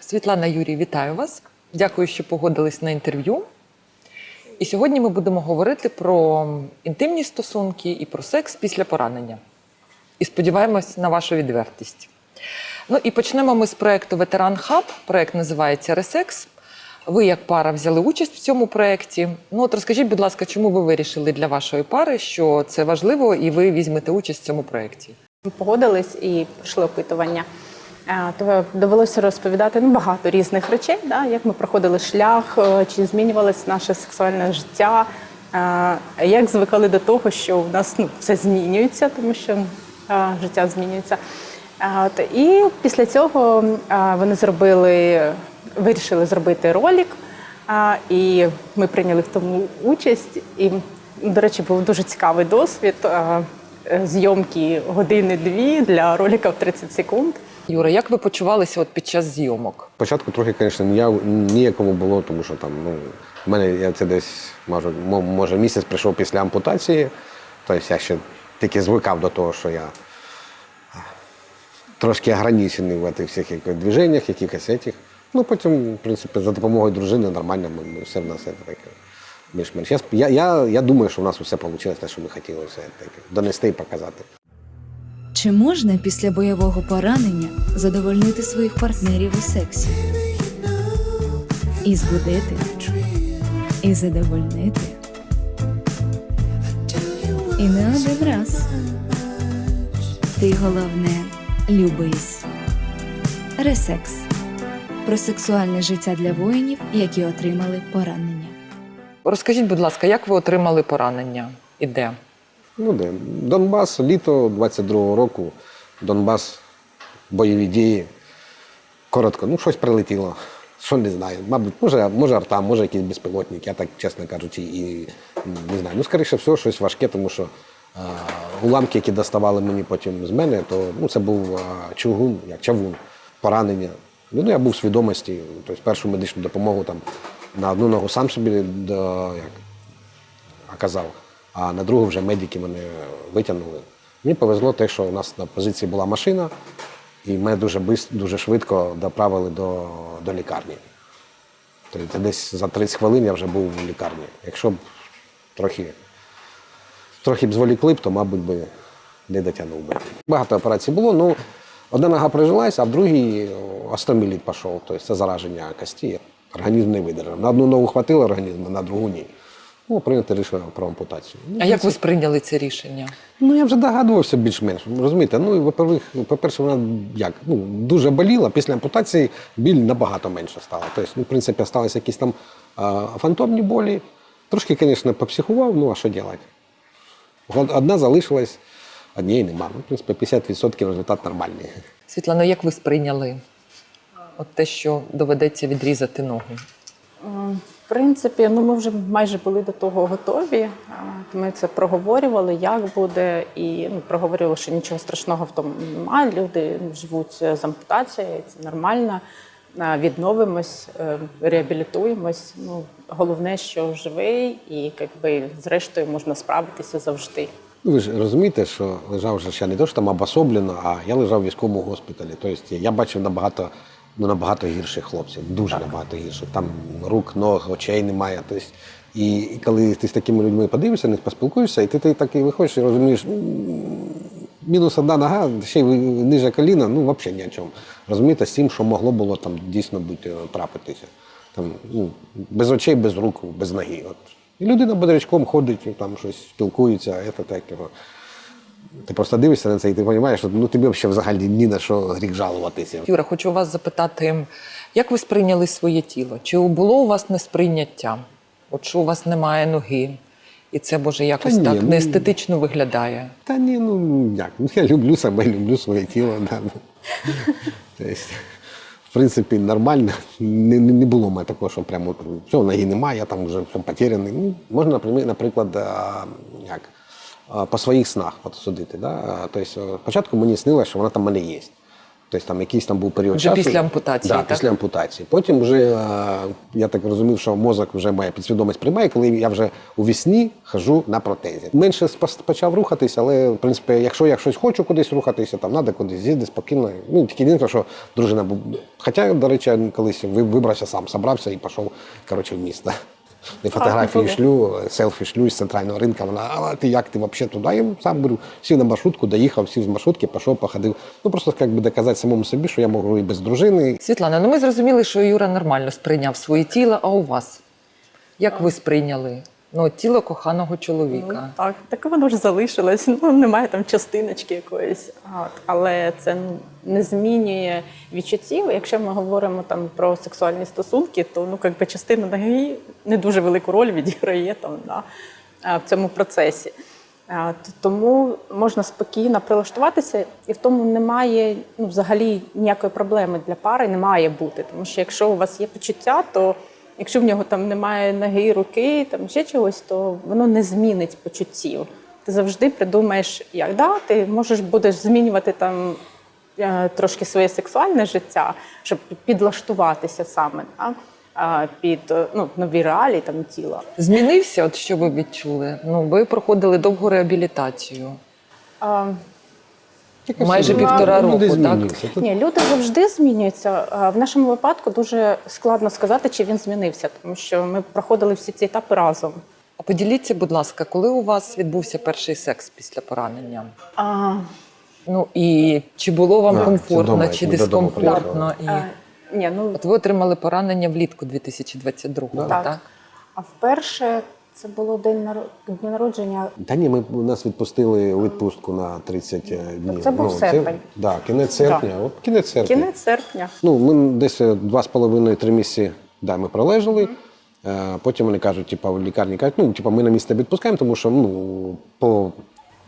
Світлана Юрій, вітаю вас. Дякую, що погодились на інтерв'ю. І сьогодні ми будемо говорити про інтимні стосунки і про секс після поранення. І сподіваємось на вашу відвертість. Ну і почнемо ми з проекту Ветеран Хаб. Проект називається Ресекс. Ви, як пара, взяли участь в цьому проєкті. Ну от розкажіть, будь ласка, чому ви вирішили для вашої пари, що це важливо, і ви візьмете участь в цьому проєкті? Погодились і пройшли опитування. Е, То довелося розповідати ну, багато різних речей, да, як ми проходили шлях, е, чи змінювалося наше сексуальне життя, е, як звикали до того, що в нас ну, все змінюється, тому що е, життя змінюється. І після цього вони зробили, вирішили зробити ролик, і ми прийняли в тому участь. І, до речі, був дуже цікавий досвід. зйомки години-дві для ролика в 30 секунд. Юра, як ви почувалися от під час зйомок? Спочатку трохи, звісно, ніякому було, тому що там, ну, в мене я це десь, може, може, місяць прийшов після ампутації. Тобто я ще тільки звикав до того, що я трошки ограничений в цих всіх движеннях, якихось этих. Ну, потім, в принципі, за допомогою дружини нормально ми, все в нас таке. Більш-менш. Я, я, я, думаю, що в нас усе вийшло, те, що ми хотіли все таке, донести і показати. Чи можна після бойового поранення задовольнити своїх партнерів у сексі? І збудити, і задовольнити. І не один раз. Ти головне любись. Ресекс про сексуальне життя для воїнів, які отримали поранення. Розкажіть, будь ласка, як ви отримали поранення і де? Ну де? Донбас, літо 22-го року, Донбас, бойові дії. Коротко, ну щось прилетіло. Що не знаю. Мабуть, може, може арта, може якийсь безпілотник, я так, чесно кажучи, і не знаю. Ну, скоріше всього, щось важке, тому що а, уламки, які доставали мені потім з мене, то ну, це був а, чугун, як чавун, поранення. Ну, я був в свідомості, тобто першу медичну допомогу там на одну ногу сам собі до, як, оказав, а на другу вже медики мене витягнули. Мені повезло те, що у нас на позиції була машина, і мене дуже дуже швидко доправили до, до лікарні. Тобто десь за 30 хвилин я вже був в лікарні. Якщо б трохи, трохи б зволікли б, то, мабуть, би не дотягнув би. Багато операцій було. Ну, одна нога прижилася, а в другій остоміліт пішов. Тобто це зараження кості. Організм не видержав. На одну ногу хватило організму, на другу ні. Ну, прийнято рішення про ампутацію. Ну, А як ви сприйняли це рішення? Ну, я вже догадувався більш-менш. Розумієте, ну, по-перше, вона як, ну, дуже боліла. Після ампутації біль набагато менше стала. Тобто, ну, в принципі, залишилися якісь там а, фантомні болі. Трошки, звісно, попсихував, ну а що робити? Одна залишилась, однієї нема. Ну, в принципі, 50% результат нормальний. Світлано, як ви сприйняли от те, що доведеться відрізати ногу? Принципі, ну ми вже майже були до того готові. Ми це проговорювали, як буде, і ну, проговорювали, що нічого страшного в тому немає. Люди живуть з ампутацією, це нормально. Відновимось, е, реабілітуємось. Ну, головне, що живий, і якби, зрештою можна справитися завжди. Ну, ви ж розумієте, що лежав же ще не то, що там обособлено, а я лежав в військовому госпіталі. Тобто я бачив набагато, ну, набагато гірших хлопців, дуже набагато гірших. Там рук, ног, очей немає. Тобто, і, і коли ти з такими людьми подивишся, не поспілкуєшся, і ти, ти такий виходиш і розумієш, мінус одна нога, ще й ниже коліна, ну взагалі ні о чому. Розумієте, з тим, що могло було там дійсно бути е, трапитися. Там, ну, без очей, без рук, без ноги. От. І людина бодрячком ходить, там щось спілкується, це так. його. Ти просто дивишся на це і ти розумієш, що ну, тобі взагалі взагалі ні на що гріх жалуватися. Юра, хочу вас запитати, як ви сприйняли своє тіло? Чи було у вас несприйняття? От що у вас немає ноги, і це може якось ні, так ну- неестетично виглядає? Та ні, ну як, ну, я люблю себе, люблю своє тіло. Да. Тобто, в принципі, нормально. Не, не, не було в мене такого, що прямо що ноги немає, я там вже все потеряний. Ну, можна, наприклад, як, по своїх снах от судити. Да? Тобто, спочатку мені снилося, що вона там в мене є. Тобто там якийсь там був період Вже часу. після ампутації, Да, так? після ампутації. Потім вже е, я так розумів, що мозок вже має підсвідомість приймає, коли я вже у вісні хожу на протезі. Менше почав рухатися, але в принципі, якщо я щось хочу кудись рухатися, там треба кудись з'їздити спокійно. Ну тільки єдине, що дружина. Хоча, до речі, я колись вибрався сам, собрався і пішов коротше, в місто. Не фотографії шлю, селфі шлю з центрального ринку. Вона, а ти як ти взагалі туди? Я сам беру, сів на маршрутку, доїхав, сів з маршрутки, пішов, походив. Ну просто як би доказати самому собі, що я можу і без дружини, Світлана, ну ми зрозуміли, що Юра нормально сприйняв своє тіло, а у вас? Як ви сприйняли? Ну, тіло коханого чоловіка. Ну, так, так воно ж залишилось. Ну немає там частиночки якоїсь. От, але це не змінює відчуттів. Якщо ми говоримо там про сексуальні стосунки, то ну якби частина ноги не дуже велику роль відіграє там да, в цьому процесі. А, Тому можна спокійно прилаштуватися, і в тому немає ну, взагалі ніякої проблеми для пари, не має бути. Тому що якщо у вас є почуття, то Якщо в нього там немає ноги, руки, там ще чогось, то воно не змінить почуттів. Ти завжди придумаєш, як да, ти можеш будеш змінювати там е, трошки своє сексуальне життя, щоб підлаштуватися саме да, під е, ну, нові реалії там тіла. Змінився, от що ви відчули? Ну, ви проходили довгу реабілітацію. А, Тільки Майже півтора люди року, так? змінюються. Тут Ні, люди завжди змінюються. В нашому випадку дуже складно сказати, чи він змінився, тому що ми проходили всі ці етапи разом. А поділіться, будь ласка, коли у вас відбувся перший секс після поранення? А, Ну і чи було вам А, комфортно, вдома, чи дискомфортно? І... а, ні, ну, От ви отримали поранення влітку 2022-го, Так. так? А вперше це було день наро- день народження. Та ні, ми нас відпустили у відпустку на 30 днів. Це був серпень. да, кінець серпня. От кінець серпня. Кінець серпня. Ну, ми десь е, два з половиною три місяці да, ми пролежали. Е, Потім вони кажуть, типа, в лікарні кажуть, ну, типа, ми на місце відпускаємо, тому що ну, по,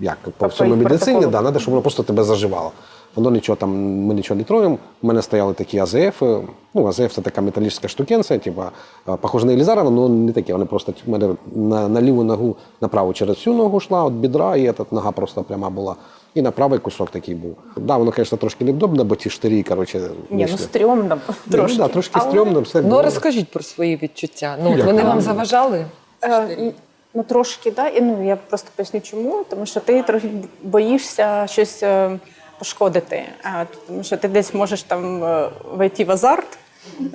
як, по По всьому медицині, да, треба, щоб воно просто тебе заживало. Воно нічого там, ми нічого не троємо. У мене стояли такі АЗФ. Ну, АЗФ це така металічна штукенція, типа, е, похоже на Елізара, але не таке. Вони просто в мене на, на ліву ногу направо через всю ногу йшла, от бідра, і та нога просто пряма була. І на правий кусок такий був. Да, воно, звісно, трошки невдобно, бо ті штирі, коротше, Ні, ну стрьомно трошки. Ну, да, трошки Але, стрьомно, все Ну було. розкажіть про свої відчуття. Ну, Як вони вам? вам заважали? е, Ну трошки, да. І ну я просто поясню, чому. Тому що ти трохи боїшся щось е, пошкодити. Тому що ти десь можеш там е, войти в азарт,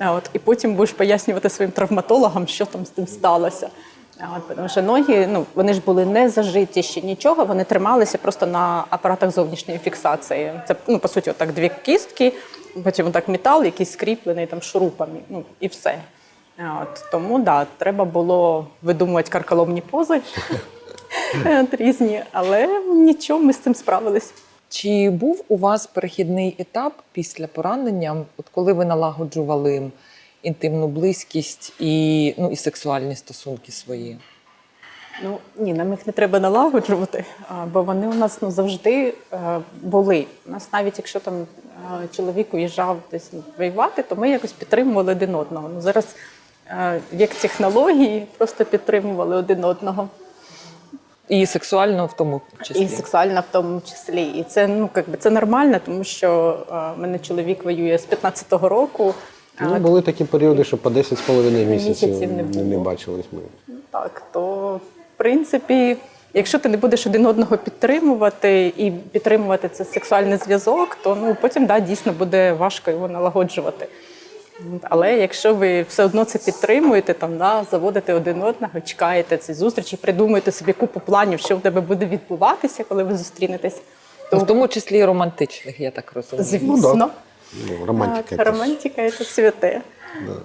от, і потім будеш пояснювати своїм травматологам, що там з тим сталося. От, тому що ноги, ну вони ж були не зажиті ще нічого, вони трималися просто на апаратах зовнішньої фіксації. Це ну по суті, отак дві кістки, потім отак метал, який скріплений там шурупами. Ну і все. От, тому да, треба було видумувати карколомні пози різні, але нічого, ми з цим справились. Чи був у вас перехідний етап після поранення, от коли ви налагоджували інтимну близькість і, ну, і сексуальні стосунки свої? Ну ні, нам їх не треба налагоджувати, бо вони у нас ну, завжди е, були. У нас навіть якщо там е, чоловік уїжджав десь воювати, то ми якось підтримували один одного. Ну зараз е, вік технології просто підтримували один одного. І сексуально в тому числі. І сексуальна в тому числі. І це ну якби це нормально, тому що е, в мене чоловік воює з 15-го року. А, Ну, були такі періоди, що по 10 з половиною місяців Місяців не не, бачились ми. Так, то в принципі, якщо ти не будеш один одного підтримувати і підтримувати цей сексуальний зв'язок, то ну потім да, дійсно буде важко його налагоджувати. Але якщо ви все одно це підтримуєте, там да, заводите один одного, чекаєте ці зустрічі, придумуєте собі купу планів, що в тебе буде відбуватися, коли ви зустрінетесь, то в тому числі і романтичних, я так розумію. звісно. Ну, Ну, романтика. Так, це романтика це святе.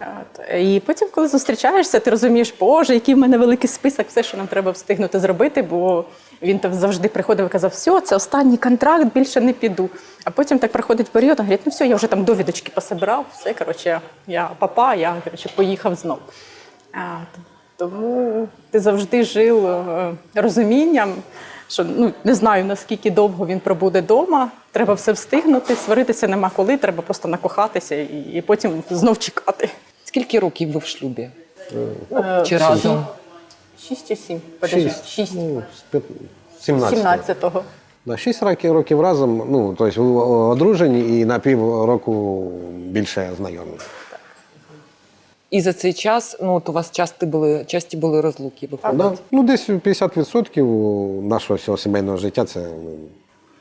От. І потім, коли зустрічаєшся, ти розумієш, боже, який в мене великий список, все, що нам треба встигнути зробити, бо він там завжди приходив і казав, все, це останній контракт, більше не піду. А потім так проходить період, він говорить, ну все, я вже там довідочки пособирав, все, коротше, я папа, я коротше, поїхав знов. А, тому ти завжди жив е, розумінням, що ну не знаю наскільки довго він пробуде вдома. Треба все встигнути, сваритися нема коли, треба просто накохатися і, і потім знов чекати. Скільки років ви в шлюбі? Е, Чи разом? Шість чи сім? Подожди, Шість. шість. Ну, з п'ят- 17. 17-го. Да, 6 років, років разом, ну, тобто ви одружені і на пів року більше знайомі. І за цей час, ну от у вас часті були, часті були розлуки, виходить. Да. Ну, десь 50% нашого всього сімейного життя це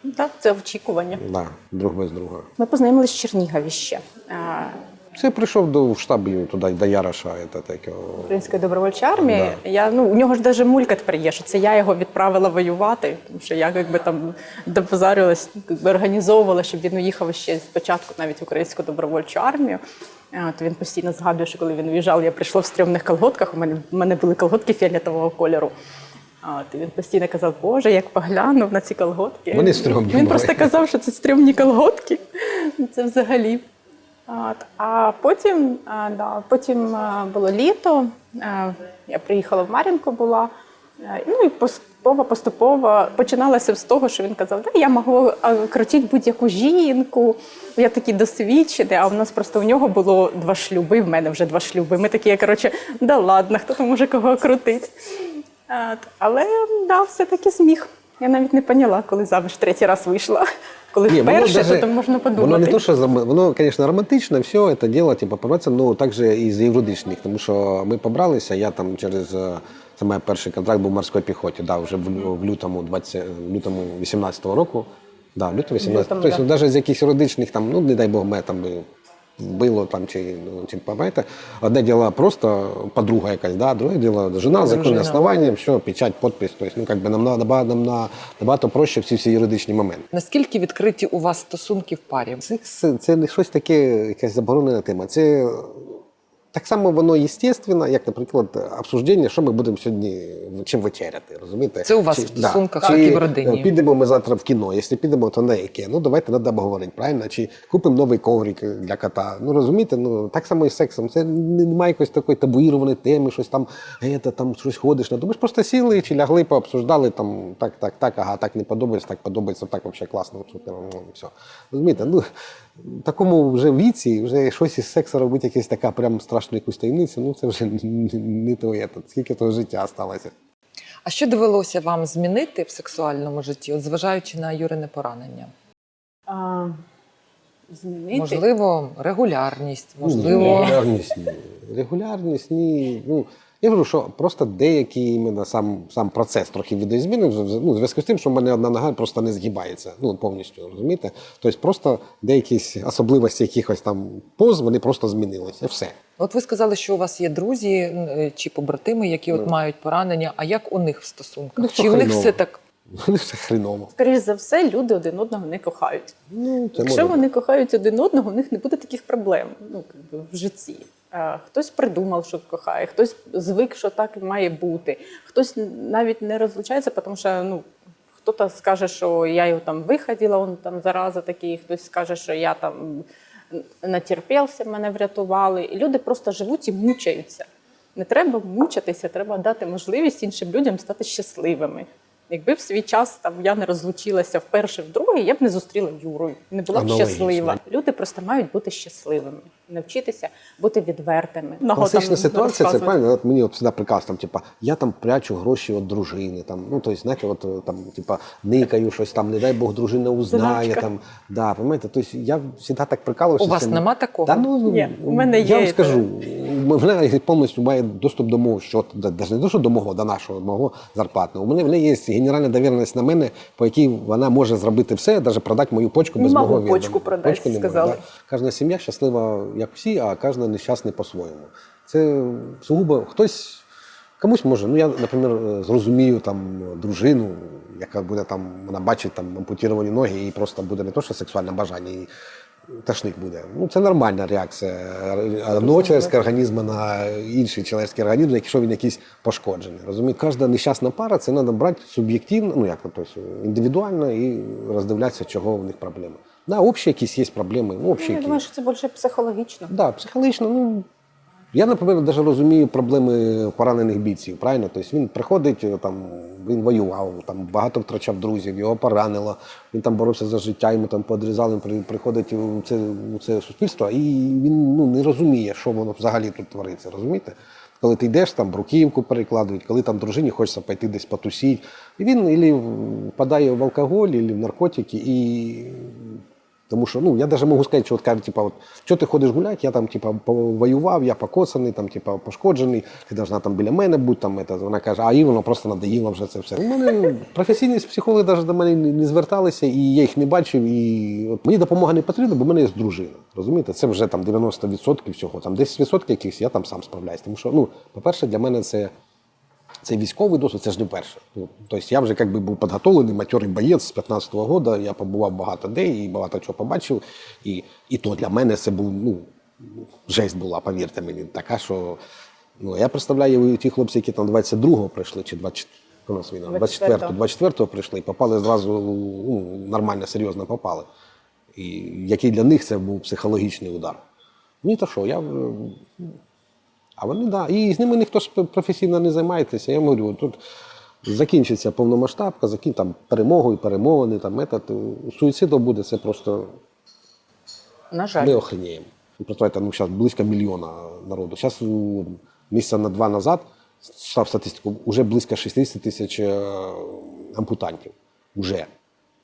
ну, Так, це очікування. да, друг без друга. Ми познайомилися в Чернігові ще. Е, Це прийшов до в туди, до Яроша. Української добровольчої армії. Я ну у нього ж навіть мулька тепер є, що це я його відправила воювати, тому що я якби там допозарювалась, якби організовувала, щоб він уїхав ще спочатку навіть в українську добровольчу армію. То він постійно згадує, що коли він уїжджав, я прийшла в стрьомних колготках. У мене у мене були колготки фіолетового кольору. От, і він постійно казав, Боже, як поглянув на ці колготки. Вони стрьомні Він були. просто казав, що це стрьомні колготки. Це взагалі. От, а потім, а, да, потім було літо, я приїхала в Мар'їнку була. Ну і поступово, поступово починалося з того, що він казав, да, я можу крутити будь-яку жінку, я такий досвідчений, а в нас просто у нього було два шлюби, в мене вже два шлюби. Ми такі, коротше, да ладно, хто там може кого крутити. Але да, все-таки зміг. Я навіть не поняла, коли заміж третій раз вийшла. Коли Не, воно вперше, даже- то там можна подумати. Воно не то, що воно, звісно, романтично, все це діло, типу, побратися, ну також і з юридичних, тому що ми побралися, я там через е, це мій перший контракт був в морській піхоті, да, вже в, в лютому 20, в лютому 18-го року. Да, в лютому 18 Лютому, Тобто, навіть з якихось юридичних, там, ну, не дай Бог, ми там би вбило там, чи, ну, чи пам'ятаєте. Одне діло просто подруга якась, да, друге діло жена, законне Дружина. основання, все, печать, підпис. Тобто, ну, как би, нам, набагато, нам на- набагато проще всі всі юридичні моменти. Наскільки відкриті у вас стосунки в парі? Секс це не щось таке, якась заборонена тема. Це так само воно естественно, як, наприклад, обсуждення, що ми будемо сьогодні чим вечеряти. Розумієте? Це у вас в стосунках, і в родині. е, Підемо ми завтра в кіно. Якщо підемо, то на яке? Ну давайте треба обговорити, правильно? Чи купимо новий коврик для кота. Ну розумієте, ну так само і з сексом. Це немає якоїсь такої табуїрованої теми, щось там, «Ета, там щось ходиш. на Ми ж просто сіли чи лягли, пообсуждали там так, так, так, ага, так не подобається, так подобається, так взагалі класно, супер. Ну, все. Розумієте, ну в такому вже віці, вже щось із сексу робити, якась така прям страшна якусь таємницю, ну це вже не, твоє. Скільки того життя сталося. А що довелося вам змінити в сексуальному житті, от зважаючи на Юрине поранення? А, змінити. Можливо, регулярність, Ні, можливо, регулярність ні. Регулярність ні. Ну, я говорю, що просто деякий іменно сам, сам процес трохи відозмінив, ну, в зв'язку з тим, що в мене одна нога просто не згибається. Ну, повністю, розумієте? Тобто просто деякі особливості якихось там поз, вони просто змінилися. Все. от ви сказали, що у вас є друзі е, чи побратими, які от мають поранення. А як у них в стосунках? Ну, Чи в них хреново. все так? Вони все хреново. Скоріше за все, люди один одного не кохають. Ну, це Якщо може вони кохають один одного, у них не буде таких проблем ну, в житті. Е, Хтось придумав, що кохає, хтось звик, що так має бути. Хтось навіть не розлучається, тому що ну, хтось скаже, що я його там виходила, він там зараза такий, хтось скаже, що я там натерпівся, мене врятували. І люди просто живуть і мучаються. Не треба мучитися, треба дати можливість іншим людям стати щасливими. Якби в свій час там я не розлучилася вперше, вдруге, я б не зустріла Юру, не була б щаслива. Люди просто мають бути щасливими, навчитися бути відвертими. Класична ситуація, це правильно. От мені от сюди приказ, там, типа, я там прячу гроші від дружини. Там, ну, тобто, знаєте, от там, типа, никаю щось там, не дай Бог, дружина узнає. Там, да, понимаєте? Тобто, я завжди так прикалувався. У вас цим. нема такого? Та, ну, Ні, у мене я вам скажу, в мене повністю має доступ до мого щоту, навіть не до що до мого, до нашого, мого зарплатного. У мене в неї є генеральна довіреність на мене, по якій вона може зробити все, навіть продати мою почку без Не мого відома. почку продати, сказали. да. Кожна сім'я щаслива, як всі, а кожна нещасна по-своєму. Це сугубо хтось. Комусь може, ну я, наприклад, зрозумію там дружину, яка буде там, вона бачить там ампутіровані ноги, і просто буде не то, що сексуальне бажання, і тошник буде. Ну це нормальна реакція одного чоловічського організму на інший чоловічський організм, якщо він якийсь пошкоджений. Розумієте, кожна нещасна пара це треба брати суб'єктивно, ну як тобто, індивідуально і роздивлятися, чого в них проблеми. Да, общі якісь є проблеми. Ну, общі Я які. думаю, що це більше психологічно. Да, психологічно, ну Я, наприклад, навіть розумію проблеми поранених бійців. Правильно? Тобто він приходить, е, там, він воював, там, багато втрачав друзів, його поранило, він там боровся за життя, йому там подрізали, він приходить у це, у це суспільство, і він ну, не розуміє, що воно взагалі тут твориться. Розумієте? Коли ти йдеш, там бруківку перекладують, коли там дружині хочеться пойти десь потусіть. І він ілі впадає в алкоголь, ілі в наркотики, і тому що, ну, я навіть можу сказати, що от кажуть, типа, от, що ти ходиш гуляти, я там, типа, воював, я покоцаний, там, типа, пошкоджений, ти должна там біля мене бути, там, это. вона каже, а їй воно просто надоїло вже це все. У мене професійні психологи навіть до мене не не зверталися, і я їх не бачив, і от мені допомога не потрібна, бо в мене є дружина. Розумієте, це вже там 90% всього, там 10% якихось я там сам справляюсь. Тому що, ну, по-перше, для мене це цей військовий досвід це ж не перше. Ну, тобто я вже якби був підготовлений, матьорий боєць з 15-го року, я побував багато де і багато чого побачив. І, і то для мене це був, ну, жесть була, повірте мені, така, що ну, я представляю ті хлопці, які там 22-го прийшли, чи 20, коли у 24-го, 24-го прийшли і попали зразу, ну, нормально, серйозно попали. І який для них це був психологічний удар. Ні, то що, я а вони да. І з ними ніхто ж професійно не займається. Я говорю, тут закінчиться повномасштабка, закін там перемогою, перемовини, там метод. Суїциду буде це просто На жаль. ми охреніємо. Представляєте, ну зараз близько мільйона народу. Зараз місяця на два назад став статистику, вже близько 60 тисяч е, ампутантів. Уже.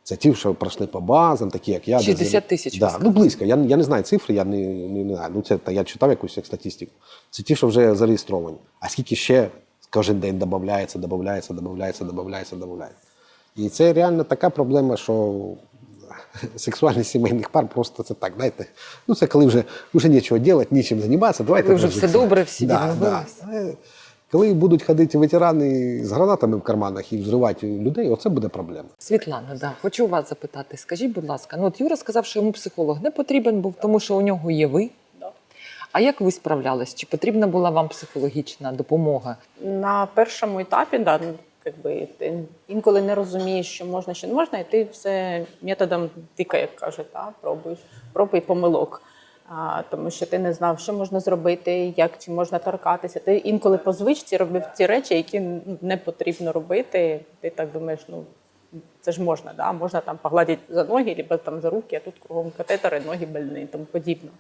Це ті, що пройшли по базам, такі як я. де 60 тисяч, Да. Ну, близько. Я, я не знаю цифри, я не, не, не знаю. Ну, це та я читав якусь як статистику. Це ті, що вже зареєстровані. А скільки ще кожен день додається, додається, додається, додається, додається. І це реально така проблема, що сексуальність сімейних пар просто це так, знаєте. Ну, це коли вже, вже нічого робити, нічим займатися. Давайте Ви вже все добре, всі да, да. Коли будуть ходити ветерани з гранатами в карманах і взривати людей, оце буде проблема. Світлана, да, хочу вас запитати. Скажіть, будь ласка, ну от Юра сказав, що йому психолог не потрібен був, тому що у нього є ви. А як ви справлялись? Чи потрібна була вам психологічна допомога? На першому етапі, да, ну, якби, ти інколи не розумієш, що можна, що не можна, і ти все методом тика, як кажуть, да, пробуєш, пробуй помилок. А, тому що ти не знав, що можна зробити, як чи можна торкатися. Ти інколи по звичці робив ті речі, які не потрібно робити. Ти так думаєш, ну це ж можна, да? можна там погладити за ноги, або там за руки, а тут кругом катетери, ноги больні тому подібне.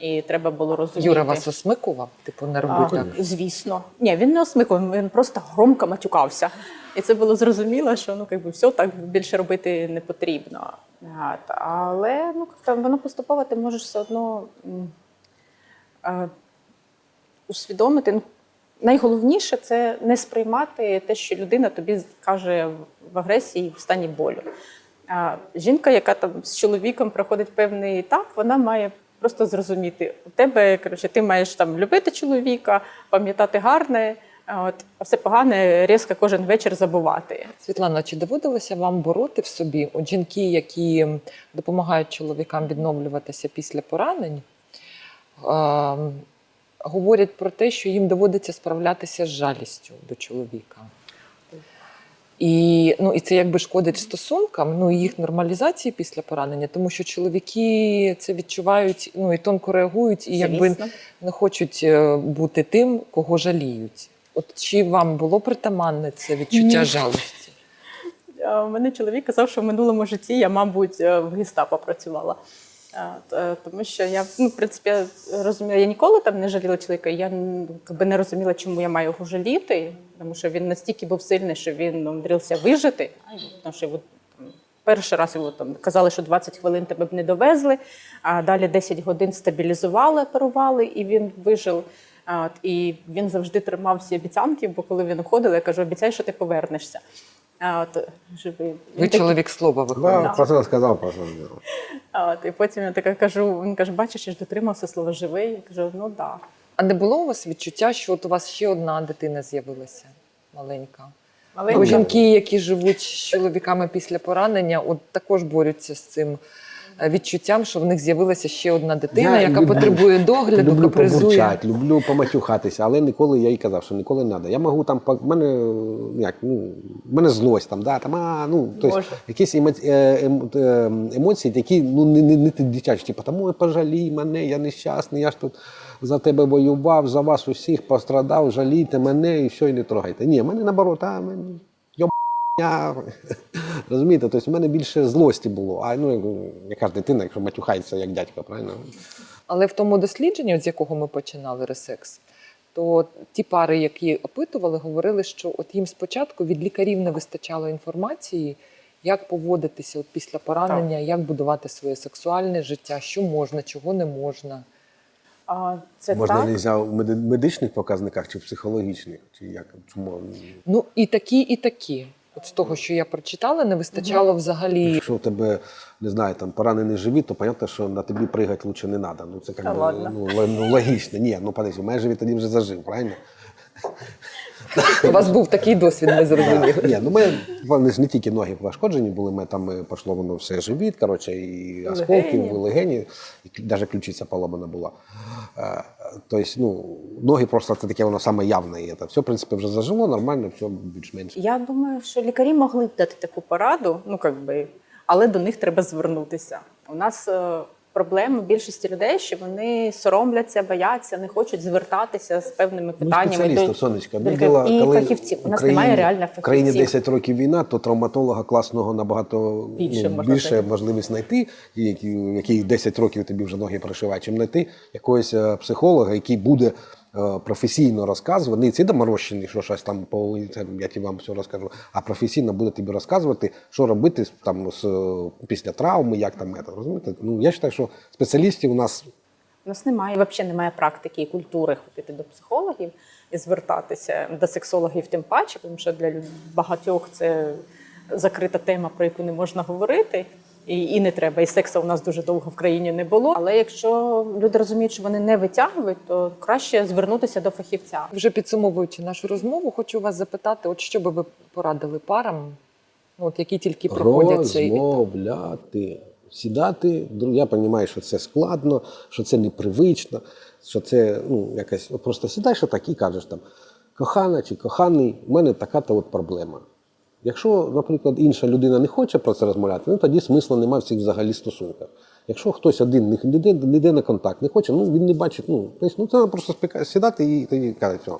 І треба було розуміти. Юра вас осмикував? Типу, не роби так. Звісно. Ні, він не осмикував, він просто громко матюкався. І це було зрозуміло, що ну, якби, все так більше робити не потрібно. От. Але ну, там, воно поступово ти можеш все одно е, усвідомити. Найголовніше це не сприймати те, що людина тобі каже в агресії в стані болю. Жінка, яка там з чоловіком проходить певний етап, вона має просто зрозуміти, у тебе коротше, ти маєш там любити чоловіка, пам'ятати гарне, от а все погане різко кожен вечір забувати. Світлана, чи доводилося вам бороти в собі от жінки, які допомагають чоловікам відновлюватися після поранень? е, говорять про те, що їм доводиться справлятися з жалістю до чоловіка. І, ну, і це якби шкодить стосункам, ну і їх нормалізації після поранення, тому що чоловіки це відчувають ну, і тонко реагують, і якби не хочуть е, бути тим, кого жаліють. От чи вам було притаманне це відчуття Ні. жалості? У мене чоловік казав, що в минулому житті я, мабуть, е, в гестапо працювала. Е, Тому що я, ну, в принципі, розуміла, я ніколи там не жаліла чоловіка. Я якби не розуміла, чому я маю його жаліти, тому що він настільки був сильний, що він ну, вижити. Тому що там, перший раз його там казали, що 20 хвилин тебе б не довезли, а далі 10 годин стабілізували, оперували, і він вижив. От, і він завжди тримав всі обіцянки, бо коли він уходив, я кажу, обіцяй, що ти повернешся. А, от, живий. Він Ви такий- чоловік слова виходить. Да, пацан сказав, пацан зробив. а, от, і потім я така кажу: він каже, бачиш, я ж дотримався слова живий. Я кажу, ну. Да. А не було у вас відчуття, що от у вас ще одна дитина з'явилася маленька? Бо жінки, які живуть з чоловіками після поранення, от також борються з цим відчуттям, що в них з'явилася ще одна дитина, Я яка люблю- потребує догляду, люблю капризує. побурчати, люблю поматюхатися, але ніколи я їй казав, що ніколи не треба. Я можу там в мене ну, як ну в мене злость там, да, там а, ну тобто, якісь емо- е, ем- е, емоції, такі ну не, не, не дитячі, типу, ой, пожалій мене, я нещасний, я ж тут за тебе воював, за вас усіх пострадав, жалійте мене і все, і не трогайте. Ні, в мене наоборот, а мене я розумієте, тобто в мене більше злості було. А ну яка ж дитина, якщо матюхається як дядько, правильно? Але в тому дослідженні, з якого ми починали ресекс, то ті пари, які опитували, говорили, що от їм спочатку від лікарів не вистачало інформації, як поводитися от після поранення, як будувати своє сексуальне життя, що можна, чого не можна. А, Це Можна так. не взяв у медичних показниках чи психологічних, чи як чому? Ну і такі, і такі. От з того, що я прочитала, не вистачало взагалі. Якщо у тебе не знаю, там поранений живіт, то понятно, що на тобі пригати лучше не треба. Ну це как би, ладно. ну, л- ну, логічно. Ні, ну подивись, у мене живіт тоді вже зажив, правильно? У вас був такий досвід, ми зрозуміли. Ні, ну ми вони ж не тільки ноги пошкоджені були, ми там е, пішло воно все живіт, коротше, і осколки, і легені, і навіть ключиця поломана була. Е, Тобто, ну, ноги просто це таке воно саме явне. І це все, в принципі, вже зажило, нормально, все більш-менш. Я думаю, що лікарі могли б дати таку пораду, ну як би, але до них треба звернутися. У нас проблема більшості людей, що вони соромляться, бояться, не хочуть звертатися з певними Ну, питаннями. спеціалістів, сонечка. Ми діла, і коли фахівців. У нас Україні- немає реальних В країні 10 років війна, то травматолога класного набагато Більше ну, більше можливість знайти, який, який 10 років тобі вже ноги прошиває, чим знайти якогось е, психолога, який буде професійно розказувати, не ці доморощені, що щось там по я ті вам все розкажу, а професійно буде тобі розказувати, що робити там з, е, після травми, як там це, розумієте? Ну я вважаю, що спеціалістів у нас У нас немає взагалі немає практики і культури ходити до психологів і звертатися до сексологів, тим паче, тому що для багатьох це закрита тема, про яку не можна говорити. І, і не треба. І сексу у нас дуже довго в країні не було. Але якщо люди розуміють, що вони не витягують, то краще звернутися до фахівця. Вже підсумовуючи нашу розмову, хочу вас запитати, от що би ви порадили парам, ну, от які тільки проходять цей розмовляти, сідати. Друг- Я розумію, що це складно, що це непривично, що це ну, якась просто сідаєш так і кажеш там, кохана чи коханий, в мене така то от проблема. Якщо, наприклад, інша людина не хоче про це розмовляти, ну тоді смисла немає в цих взагалі стосунках. Якщо хтось один не йде, не йде на контакт, не хоче, ну він не бачить. Ну, тобто, ну треба просто сідати і тоді казати, все,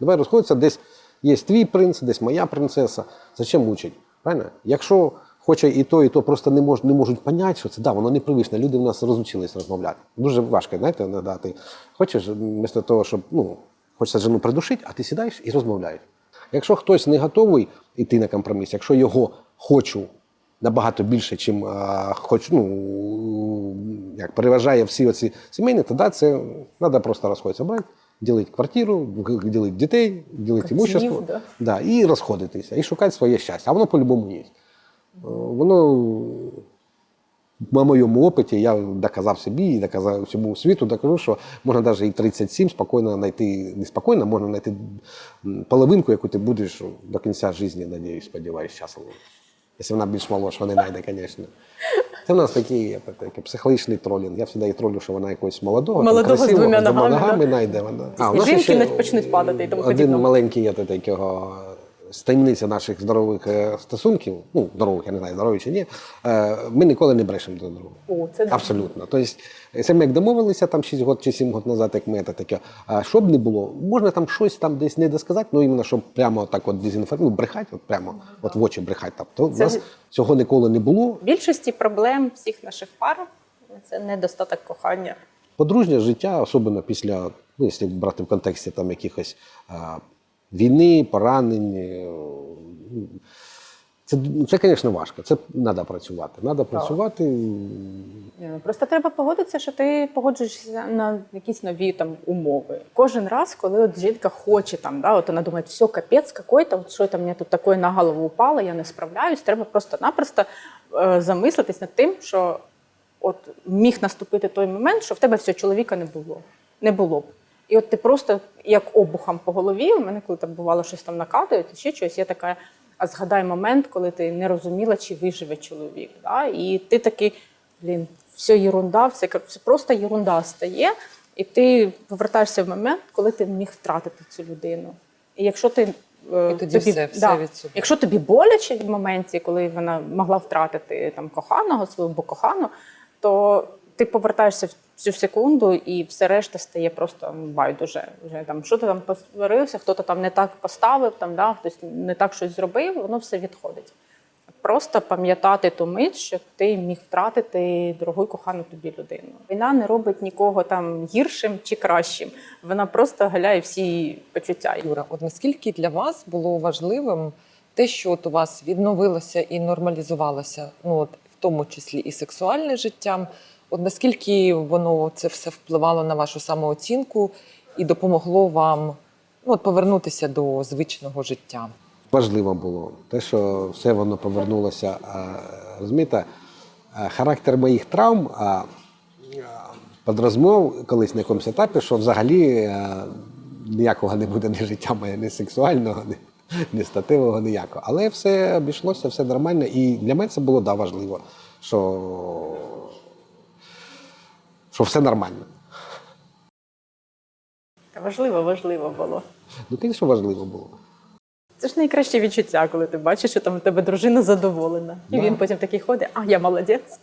давай розходитися, десь є твій принц, десь моя принцеса. Зачем мучить? Правильно? Якщо хоче і то, і то просто не можуть, не можуть поняти, що це да, воно непривично. Люди в нас розучились розмовляти. Дуже важко, знаєте, іноді ти хочеш, вместо того, щоб ну, хочеться жену придушити, а ти сідаєш і розмовляєш. Якщо хтось не готовий йти на компроміс, якщо його хочу набагато більше, чим а, хоч, ну, як переважає всі оці сімейні, тоді це треба просто розходитися, брати, ділити квартиру, ділити дітей, ділити імущество да. да, і розходитися, і шукати своє щастя. А воно по-любому є. Е, Воно на моєму опиті я доказав собі і доказав всьому світу, докажу, що можна навіть і 37 спокійно знайти, не спокійно, можна знайти половинку, яку ти будеш до кінця життя, надіюсь, сподіваюся, щасливо. Якщо вона більш молодша, не знайде, звісно. Це в нас такий, я, такий психологічний тролінг. Я завжди її тролю, що вона якогось молодого, Молодого з красивого, двома двома ногами, ногами да? знайде. Вона. І жінки ще почнуть падати і тому Один маленький є такого з таємниця наших здорових е, стосунків, ну, здорових, я не знаю, здорові чи ні, е, ми ніколи не брешемо до другого. О, це Абсолютно. Тобто, це ми як домовилися там 6 років чи 7 років назад, як ми це таке. Що б не було, можна там щось там десь не досказати, ну іменно щоб прямо так от дезінформувати, ну, брехати, от прямо от в очі брехати. Тобто, Це у нас цього ніколи не було. Більшості проблем всіх наших пар це недостаток кохання. Подружнє життя, особливо після, ну, якщо брати в контексті там якихось війни, поранень. е, Це, це, звісно, важко. Це треба працювати. Треба працювати. Ну, Просто треба погодитися, що ти погоджуєшся на якісь нові там умови. Кожен раз, коли от жінка хоче там, да, от вона думає, все, капець какой-то, от що там мені тут таке на голову упало, я не справляюсь. Треба просто-напросто е, замислитись над тим, що от міг наступити той момент, що в тебе все чоловіка не було. Не було б. І от ти просто як обухом по голові, у мене коли там бувало щось там накатують, ще щось, я така. А згадай момент, коли ти не розуміла, чи виживе чоловік. Да? І ти такий, блін, все єрунда, все, все просто єрунда стає, і ти повертаєшся в момент, коли ти міг втратити цю людину. І якщо ти е, І тоді все- все від себе. Якщо тобі боляче в моменті, коли вона могла втратити там коханого свого або кохану, то ти повертаєшся в цю секунду, і все решта стає просто байдуже. Вже там що ти там посварився, хто-то там не так поставив, там да хтось не так щось зробив, воно все відходить. Просто пам'ятати ту мить, що ти міг втратити дорогу кохану тобі людину. Війна не робить нікого там гіршим чи кращим. Вона просто галяє всі почуття. Юра, от наскільки для вас було важливим те, що от у вас відновилося і нормалізувалося, ну от в тому числі і сексуальне життя, от наскільки воно це все впливало на вашу самооцінку і допомогло вам ну, от повернутися до звичного життя? важливо було. Те, що все воно повернулося. Розумієте, характер моїх травм а, а, під розмов колись на якомусь етапі, що взагалі ніякого не буде ні життя моє, ні сексуального, ні, ні стативого, ніякого. Але все обійшлося, все нормально. І для мене це було да, важливо, що, що все нормально. Та важливо, важливо було. Ну, звісно, важливо було. Це ж найкраще відчуття, коли ти бачиш, що там у тебе дружина задоволена. І Да. він потім такий ходить, а я молодець.